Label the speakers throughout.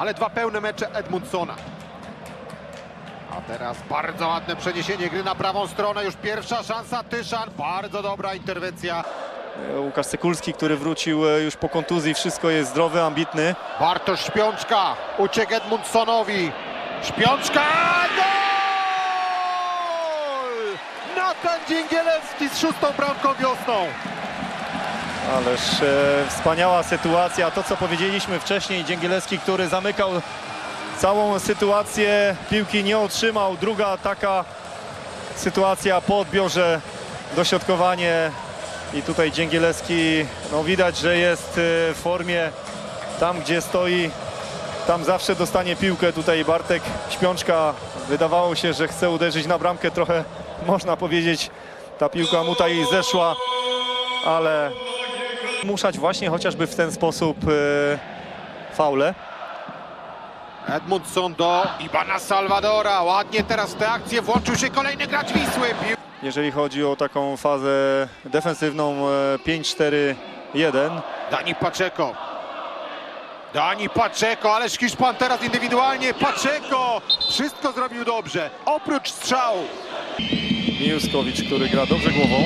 Speaker 1: ale dwa pełne mecze Edmundsona. A teraz bardzo ładne przeniesienie gry na prawą stronę. Już pierwsza szansa Tyszan. Bardzo dobra interwencja.
Speaker 2: Łukasz Sekulski, który wrócił e, już po kontuzji, wszystko jest zdrowy, ambitny.
Speaker 1: Bartosz Śpiączka. Uciekł Edmundsonowi. Śpiączka. Gol! Natan Dzięgielewski z szóstą bramką wiosną.
Speaker 2: Ależ e, wspaniała sytuacja. To, co powiedzieliśmy wcześniej, Dzięgielewski, który zamykał całą sytuację, piłki nie otrzymał. Druga taka sytuacja po odbiorze, dośrodkowanie i tutaj Dzięgielewski, no widać, że jest e, w formie tam, gdzie stoi. Tam zawsze dostanie piłkę. Tutaj Bartek Śpiączka wydawało się, że chce uderzyć na bramkę. Trochę można powiedzieć, ta piłka mu tutaj zeszła, ale muszać właśnie chociażby w ten sposób e, faule.
Speaker 1: Edmundson do Ibana Salvadora. Ładnie teraz w tę akcję włączył się kolejny gracz Wisły. Pił-
Speaker 2: Jeżeli chodzi o taką fazę defensywną e, 5-4-1.
Speaker 1: Dani Paczeko. Dani Paczeko, ależ Hiszpan teraz indywidualnie. Paczeko wszystko zrobił dobrze. Oprócz strzału.
Speaker 2: Mijuskowicz, który gra dobrze głową.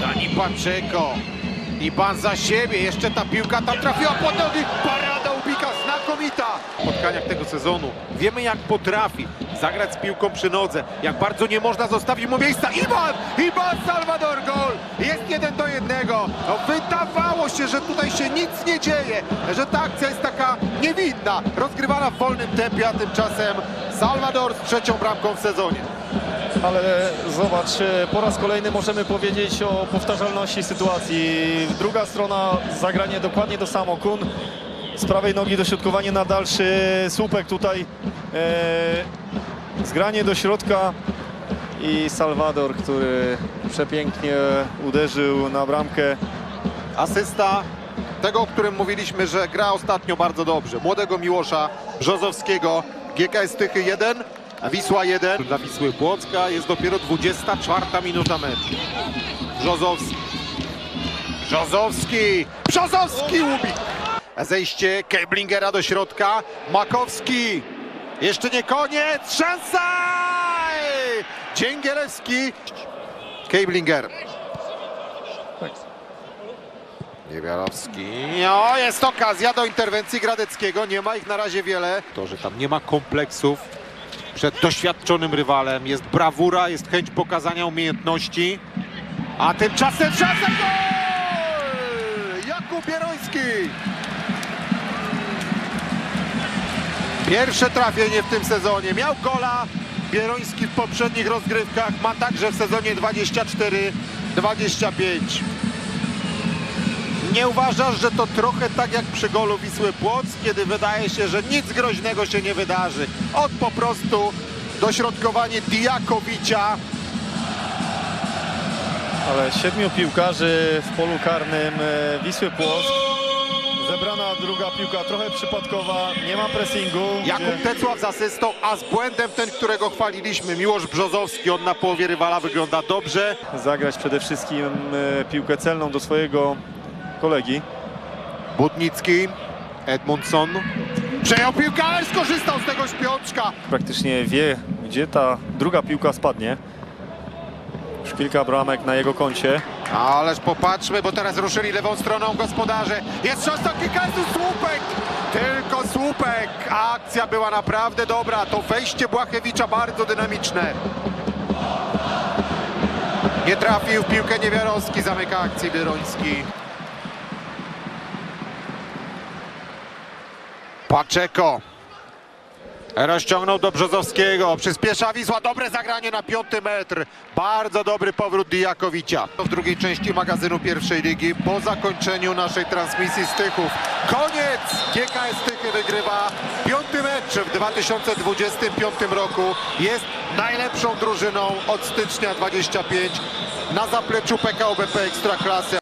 Speaker 1: Dani Paczeko. I pan za siebie. Jeszcze ta piłka tam trafiła pod nogi. Parada Ubika znakomita. W spotkaniach tego sezonu wiemy jak potrafi zagrać z piłką przy nodze. Jak bardzo nie można zostawić mu miejsca. Iwan! Iwan Salvador gol! Jest jeden do jednego. No, wydawało się, że tutaj się nic nie dzieje. Że ta akcja jest taka niewinna. Rozgrywana w wolnym tempie, a tymczasem Salvador z trzecią bramką w sezonie.
Speaker 2: Ale zobacz, e, po raz kolejny możemy powiedzieć o powtarzalności sytuacji. Druga strona, zagranie dokładnie to samo. Kun z prawej nogi dośrodkowanie na dalszy słupek tutaj. E, zgranie do środka i Salwador, który przepięknie uderzył na bramkę.
Speaker 1: Asysta tego, o którym mówiliśmy, że gra ostatnio bardzo dobrze. Młodego Miłosza Brzozowskiego, GKS Tychy 1, a Wisła 1. Dla Wisły Płocka jest dopiero 24 minuta meczu. Brzozowski. Brzozowski. Brzozowski łubik. Zejście Keblingera do środka. Makowski. Jeszcze nie koniec. Szansa! Dzięgielewski. Keblinger. Niewiarowski. O, jest okazja do interwencji Gradeckiego. Nie ma ich na razie wiele. To, że tam nie ma kompleksów przed doświadczonym rywalem. Jest brawura, jest chęć pokazania umiejętności. A tymczasem szansa gol! Jakub Bieroński. Pierwsze trafienie w tym sezonie. Miał gola Bieroński w poprzednich rozgrywkach. Ma także w sezonie 24-25. Nie uważasz, że to trochę tak jak przy golu Wisły Płoc, kiedy wydaje się, że nic groźnego się nie wydarzy. Od po prostu dośrodkowanie Diakowicza.
Speaker 2: Ale siedmiu piłkarzy w polu karnym e, Wisły Płock. Zebrana druga piłka, trochę przypadkowa, nie ma pressingu.
Speaker 1: Jakub
Speaker 2: gdzie-
Speaker 1: Tecław z asystą, a z błędem ten, którego chwaliliśmy. Miłosz Brzozowski, on na połowie rywala wygląda dobrze.
Speaker 2: zagrać przede wszystkim e, piłkę celną do swojego kolegi.
Speaker 1: Budnicki, Edmundson. Przejął piłkę, ale skorzystał z tego śpiączka.
Speaker 2: Praktycznie wie, gdzie ta druga piłka spadnie. Już kilka bramek na jego koncie.
Speaker 1: Ależ popatrzmy, bo teraz ruszyli lewą stroną gospodarze. Jest szansa Kikasu, słupek! Tylko słupek! Akcja była naprawdę dobra. To wejście Błachewicza bardzo dynamiczne. Nie trafił w piłkę Niewiarowski, zamyka akcję Bieroński. Paczeko. Rozciągnął do Brzozowskiego. Przyspiesza Wisła. Dobre zagranie na piąty metr. Bardzo dobry powrót Dijakowicza. W drugiej części magazynu pierwszej ligi po zakończeniu naszej transmisji z Tychów. Koniec! GKS Tychy wygrywa piąty mecz w 2025 roku. Jest najlepszą drużyną od stycznia 25 na zapleczu PKO BP Ekstraklasy.